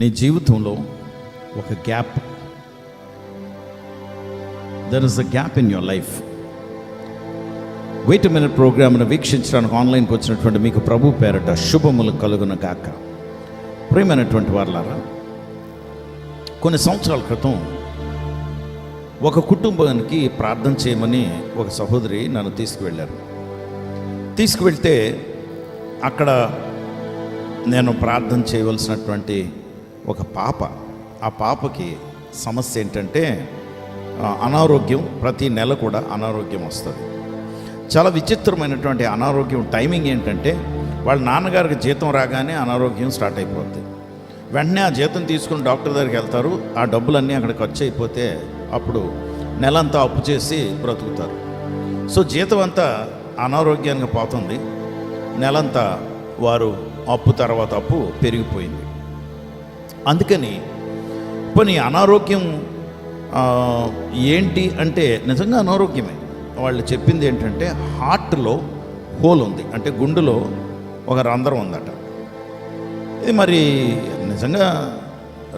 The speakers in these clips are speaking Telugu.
నీ జీవితంలో ఒక gap. There is a gap in your life wait minute ప్రోగ్రామ్ను వీక్షించడానికి ఆన్లైన్కి వచ్చినటువంటి మీకు ప్రభు పేరట శుభములు కలుగున గాక. ప్రియమైనటువంటి వారులారా కొన్ని సంవత్సరాల క్రితం ఒక కుటుంబానికి ప్రార్థన చేయమని ఒక సహోదరి నన్ను తీసుకువెళ్ళారు. తీసుకువెళ్తే అక్కడ నేను ప్రార్థన చేయవలసినటువంటి ఒక పాప. ఆ పాపకి సమస్య ఏంటంటే అనారోగ్యం ప్రతి నెల కూడా అనారోగ్యం వస్తుంది. చాలా విచిత్రమైనటువంటి అనారోగ్యం టైమింగ్ ఏంటంటే వాళ్ళ నాన్నగారికి జీతం రాగానే అనారోగ్యం స్టార్ట్ అయిపోద్ది. వెంటనే ఆ జీతం తీసుకుని డాక్టర్ దగ్గరికి వెళ్తారు. ఆ డబ్బులన్నీ అక్కడ ఖర్చు అయిపోతే అప్పుడు నెలంతా అప్పు చేసి బ్రతుకుతారు. సో జీతం అంతా అనారోగ్యానికి పోతుంది. నెలంతా వారు అప్పు తర్వాత అప్పు పెరిగిపోయింది. అందుకని పోనీ అనారోగ్యం ఏంటి అంటే నిజంగా అనారోగ్యమే. వాళ్ళు చెప్పింది ఏంటంటే హార్ట్లో హోల్ ఉంది. అంటే గుండెలో ఒక రంధ్రం ఉందట. ఇది మరి నిజంగా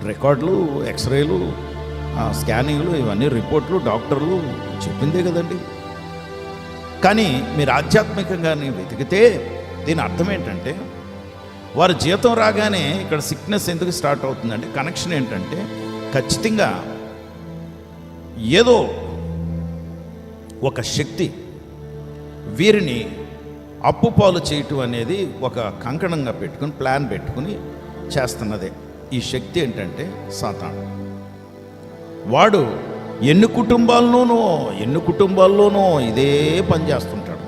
రికార్డులు ఎక్స్రేలు స్కానింగ్లు ఇవన్నీ రిపోర్ట్లు డాక్టర్లు చెప్పిందే కదండి. కానీ మీరు ఆధ్యాత్మికంగా వెతికితే దీని అర్థం ఏంటంటే వారి జీతం రాగానే ఇక్కడ సిక్నెస్ ఎందుకు స్టార్ట్ అవుతుందంటే కనెక్షన్ ఏంటంటే ఖచ్చితంగా ఏదో ఒక శక్తి వీరిని అప్పు పాలు చేయటం అనేది ఒక కంకణంగా పెట్టుకుని ప్లాన్ పెట్టుకుని చేస్తున్నదే. ఈ శక్తి ఏంటంటే సాతాను. వాడు ఎన్ని కుటుంబాల్లోనో ఎన్ని కుటుంబాల్లోనో ఇదే పని చేస్తుంటాడు.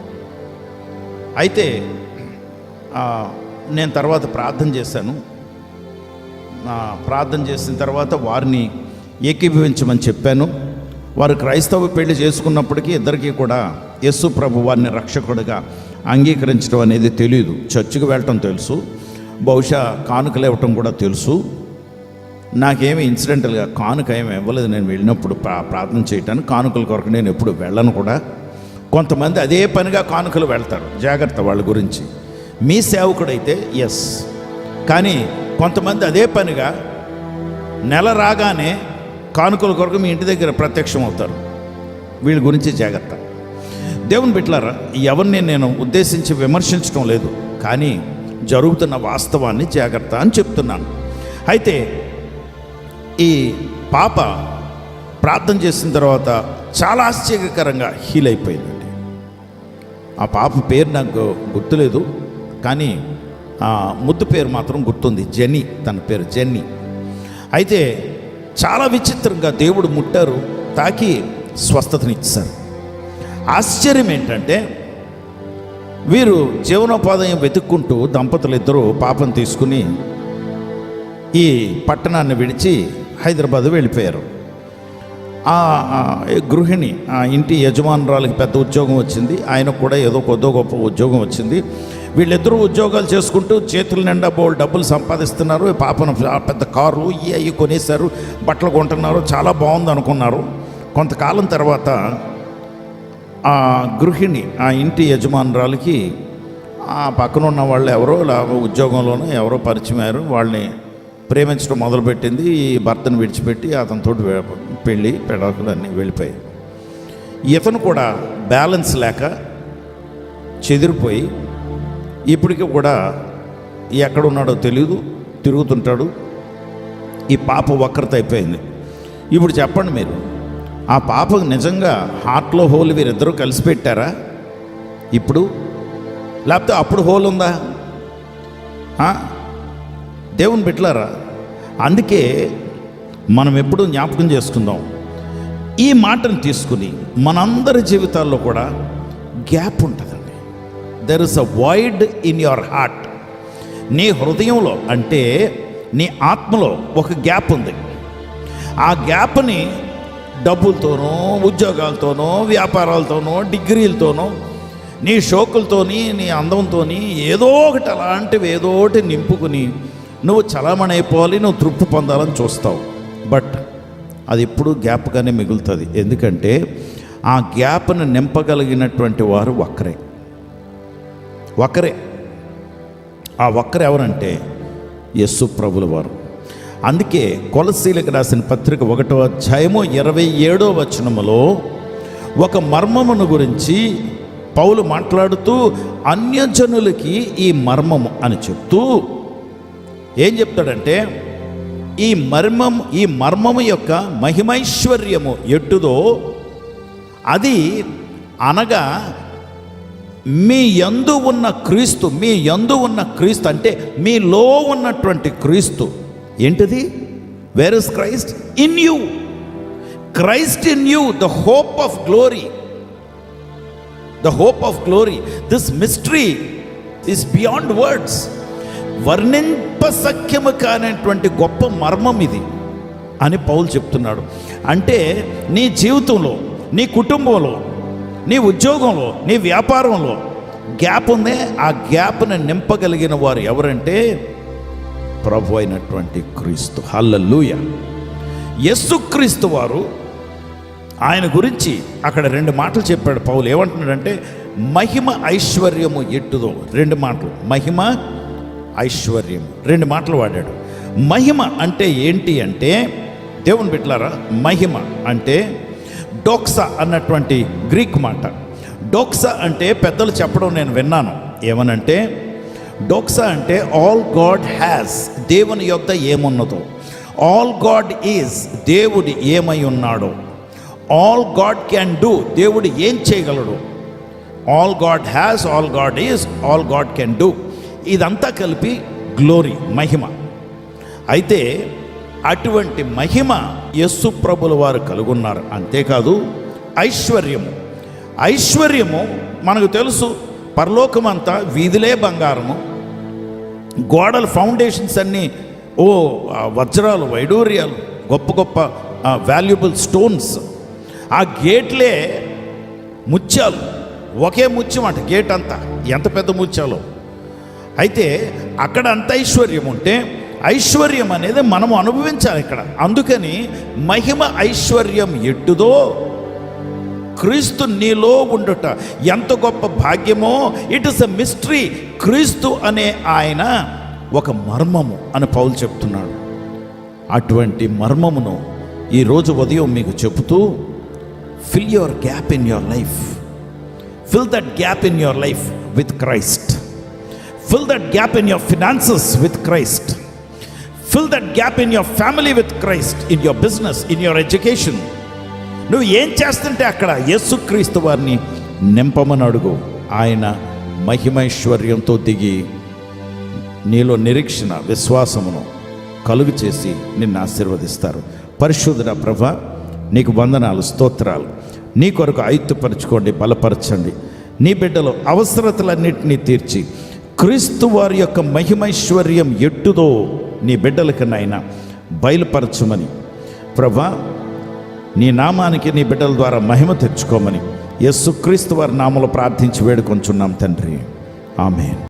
అయితే నేను తర్వాత ప్రార్థన చేశాను. ప్రార్థన చేసిన తర్వాత వారిని ఏకీభవించమని చెప్పాను. వారు క్రైస్తవ పెళ్ళి చేసుకున్నప్పటికీ ఇద్దరికీ కూడా యస్సు ప్రభు వారిని రక్షకుడిగా అంగీకరించడం అనేది తెలియదు చర్చికి వెళ్ళటం తెలుసు. బహుశా కానుకలు ఇవ్వటం కూడా తెలుసు. నాకేమి ఇన్సిడెంటల్గా కానుక ఏమి ఇవ్వలేదు. నేను వెళ్ళినప్పుడు ప్రా ప్రార్థన చేయటానికి కానుకల కొరకు నేను ఎప్పుడు వెళ్ళను కూడా. కొంతమంది అదే పనిగా కానుకలు వెళ్తారు. జాగ్రత్త వాళ్ళ గురించి. మీ సేవకుడైతే ఎస్ కానీ కొంతమంది అదే పనిగా నెల రాగానే కానుకల కొరకు మీ ఇంటి దగ్గర ప్రత్యక్షం అవుతారు వీళ్ళ గురించి జాగ్రత్త. దేవుని బిట్లారా ఎవరిని నేను ఉద్దేశించి విమర్శించడం లేదు కానీ జరుగుతున్న వాస్తవాన్ని జాగ్రత్త అని చెప్తున్నాను. అయితే ఈ పాప ప్రార్థన చేసిన తర్వాత చాలా ఆశ్చర్యకరంగా హీల్ అయిపోయిందండి ఆ పాప పేరు నాకు గుర్తులేదు. కానీ ఆ ముద్దు పేరు మాత్రం గుర్తుంది. జెన్నీ తన పేరు జెన్నీ. అయితే చాలా విచిత్రంగా దేవుడు ముట్టారు తాకి స్వస్థతనిచ్చారు ఆశ్చర్యం ఏంటంటే వీరు జీవనోపాధ్యాయం వెతుక్కుంటూ దంపతులు ఇద్దరు పాపం తీసుకుని ఈ పట్టణాన్ని విడిచి హైదరాబాద్ వెళ్ళిపోయారు. ఆ గృహిణి ఆ ఇంటి యజమానురాలకి పెద్ద ఉద్యోగం వచ్చింది. ఆయనకు కూడా ఏదో కొద్దో గొప్ప ఉద్యోగం వచ్చింది. వీళ్ళిద్దరూ ఉద్యోగాలు చేసుకుంటూ చేతుల నిండా బోల్ డబ్బులు సంపాదిస్తున్నారు. పాపను ఆ పెద్ద కారు ఇవి అవి కొనేశారు. బట్టలు కొంటున్నారు. చాలా బాగుంది అనుకున్నారు. కొంతకాలం తర్వాత ఆ గృహిణి ఆ ఇంటి యజమానురాలకి ఆ పక్కన ఉన్న వాళ్ళు ఎవరో ఉద్యోగంలోనూ ఎవరో పరిచయం వాళ్ళని ప్రేమించడం మొదలుపెట్టింది. ఈ భర్తను విడిచిపెట్టి అతనితో పెళ్ళి పెడకులు వెళ్ళిపోయాయి. ఇతను కూడా బ్యాలెన్స్ లేక చెదిరిపోయి ఇప్పటికీ కూడా ఎక్కడ ఉన్నాడో తెలియదు తిరుగుతుంటాడు. ఈ పాప వక్రత అయిపోయింది. ఇప్పుడు చెప్పండి మీరు ఆ పాపకు నిజంగా హార్ట్లో హోల్ వీరిద్దరూ కలిసి పెట్టారా? ఇప్పుడు? లేకపోతే అప్పుడు హోల్ ఉందా? దేవుని పెట్టలారా అందుకే మనం ఎప్పుడూ జ్ఞాపకం చేసుకుందాం. ఈ మాటను తీసుకుని మనందరి జీవితాల్లో కూడా గ్యాప్ ఉంటుంది. There is a wide in your heart నీ హృదయంలో అంటే నీ ఆత్మలో ఒక గ్యాప్ ఉంది. ఆ గ్యాప్ని డబ్బులతోనో ఉద్యోగాలతోనో వ్యాపారాలతోనో డిగ్రీలతోనో నీ షోకులతోని నీ అందంతోని ఏదో ఒకటి అలాంటివి ఏదో ఒకటి నింపుకుని నువ్వు చలామణి అయిపోవాలి నువ్వు తృప్తి పొందాలని చూస్తావు. బట్ అది ఎప్పుడూ గ్యాప్గానే మిగులుతుంది. ఎందుకంటే ఆ గ్యాప్ను నింపగలిగినటువంటి వారు ఒక్కరే ఒక్కరే. ఆ ఒక్కరు ఎవరంటే యస్సు ప్రభుల వారు. అందుకే కొలసీలకు రాసిన పత్రిక ఒకటో అధ్యాయము ఇరవై ఏడో వచనములో ఒక మర్మమును గురించి పౌలు మాట్లాడుతూ అన్యజనులకి ఈ మర్మము అని చెప్తూ ఏం చెప్తాడంటే ఈ మర్మం ఈ మర్మము యొక్క మహిమైశ్వర్యము ఎట్టుదో అది అనగా మీ యందు ఉన్న క్రీస్తు మీ యందు ఉన్న క్రీస్తు అంటే మీలో ఉన్నటువంటి క్రీస్తు. ఏంటిది? Where is Christ in you Christ in you the hope of glory the hope of glory this mystery is beyond words వర్ణింపసఖ్యము కానటువంటి గొప్ప మర్మం ఇది అని పౌలు చెప్తున్నాడు. అంటే నీ జీవితంలో నీ కుటుంబంలో నీ ఉద్యోగంలో నీ వ్యాపారంలో గ్యాప్ ఉందే ఆ గ్యాప్ను నింపగలిగిన వారు ఎవరంటే ప్రభు అయినటువంటి క్రీస్తు. హల్లెలూయ. యస్సుక్రీస్తు వారు ఆయన గురించి అక్కడ రెండు మాటలు చెప్పాడు పౌలు. ఏమంటున్నాడంటే మహిమ ఐశ్వర్యము ఎట్టుదో. రెండు మాటలు. మహిమ ఐశ్వర్యము. రెండు మాటలు వాడాడు. మహిమ అంటే ఏంటి అంటే దేవుని బిట్లారా మహిమ అంటే డోక్సా అన్నటువంటి గ్రీక్ మాట. డోక్సా అంటే పెద్దలు చెప్పడం నేను విన్నాను. ఏమనంటే డోక్సా అంటే ఆల్ గాడ్ హ్యాస్ దేవుని యొద్ద ఏమున్నదో. ఆల్ గాడ్ ఈజ్ దేవుడు ఏమై ఉన్నాడో. ఆల్ గాడ్ క్యాన్ డూ దేవుడు ఏం చేయగలడు? All God has all God is all God can do ఇదంతా కలిపి గ్లోరీ మహిమ. అయితే అటువంటి మహిమ యస్సు ప్రభుల వారు కలుగున్నారు. అంతేకాదు ఐశ్వర్యము. ఐశ్వర్యము మనకు తెలుసు పరలోకమంతా వీధులే బంగారము. గోడల ఫౌండేషన్స్ అన్నీ ఓ వజ్రాలు వైడూర్యాలు గొప్ప గొప్ప వాల్యుబుల్ స్టోన్స్. ఆ గేట్లే ముత్యాలు. ఒకే ముత్యం అంట గేట్ అంతా ఎంత పెద్ద ముత్యాలో. అయితే అక్కడ అంత ఐశ్వర్యం ఉంటే ఐశ్వర్యం అనేది మనం అనుభవించాలి ఇక్కడ. అందుకని మహిమ ఐశ్వర్యం ఎట్టుదో క్రీస్తు నీలో ఉండుట. ఎంత గొప్ప భాగ్యమో ఇట్ ఇస్ అ మిస్టరీ క్రీస్తు అనే ఆయన ఒక మర్మము అని పౌలు చెప్తున్నాడు. అటువంటి మర్మమును ఈరోజు ఉదయం మీకు చెబుతూ fill your gap in your life fill that gap in your life with Christ fill that gap in your finances with Christ fill that gap in your family with Christ in your business in your education నువ్వు ఏం చేస్తుంటే అక్కడ యేసుక్రీస్తు వారిని నింపమని అడుగు. ఆయన మహిమైశ్వర్యంతో దిగి నీలో నిరీక్షణ విశ్వాసమును కలుగు చేసి నిన్ను ఆశీర్వదిస్తారు. పరిశుద్ధ ప్రభ నీకు వందనాలు స్తోత్రాలు. నీ కొరకు ఆయుత్తుపరచుకోండి బలపరచండి. నీ బిడ్డలు అవసరతలన్నింటినీ తీర్చి క్రీస్తు వారి యొక్క మహిమైశ్వర్యం ఎట్టుదో నీ బిడ్డలకి నాయన బయలుపరచుమని. ప్రభా నీ నామానికి నీ బిడ్డల ద్వారా మహిమ తెచ్చుకోమని. యేసుక్రీస్తు వారి నామలో ప్రార్థించి వేడుకొంచున్నాం తండ్రి. ఆమె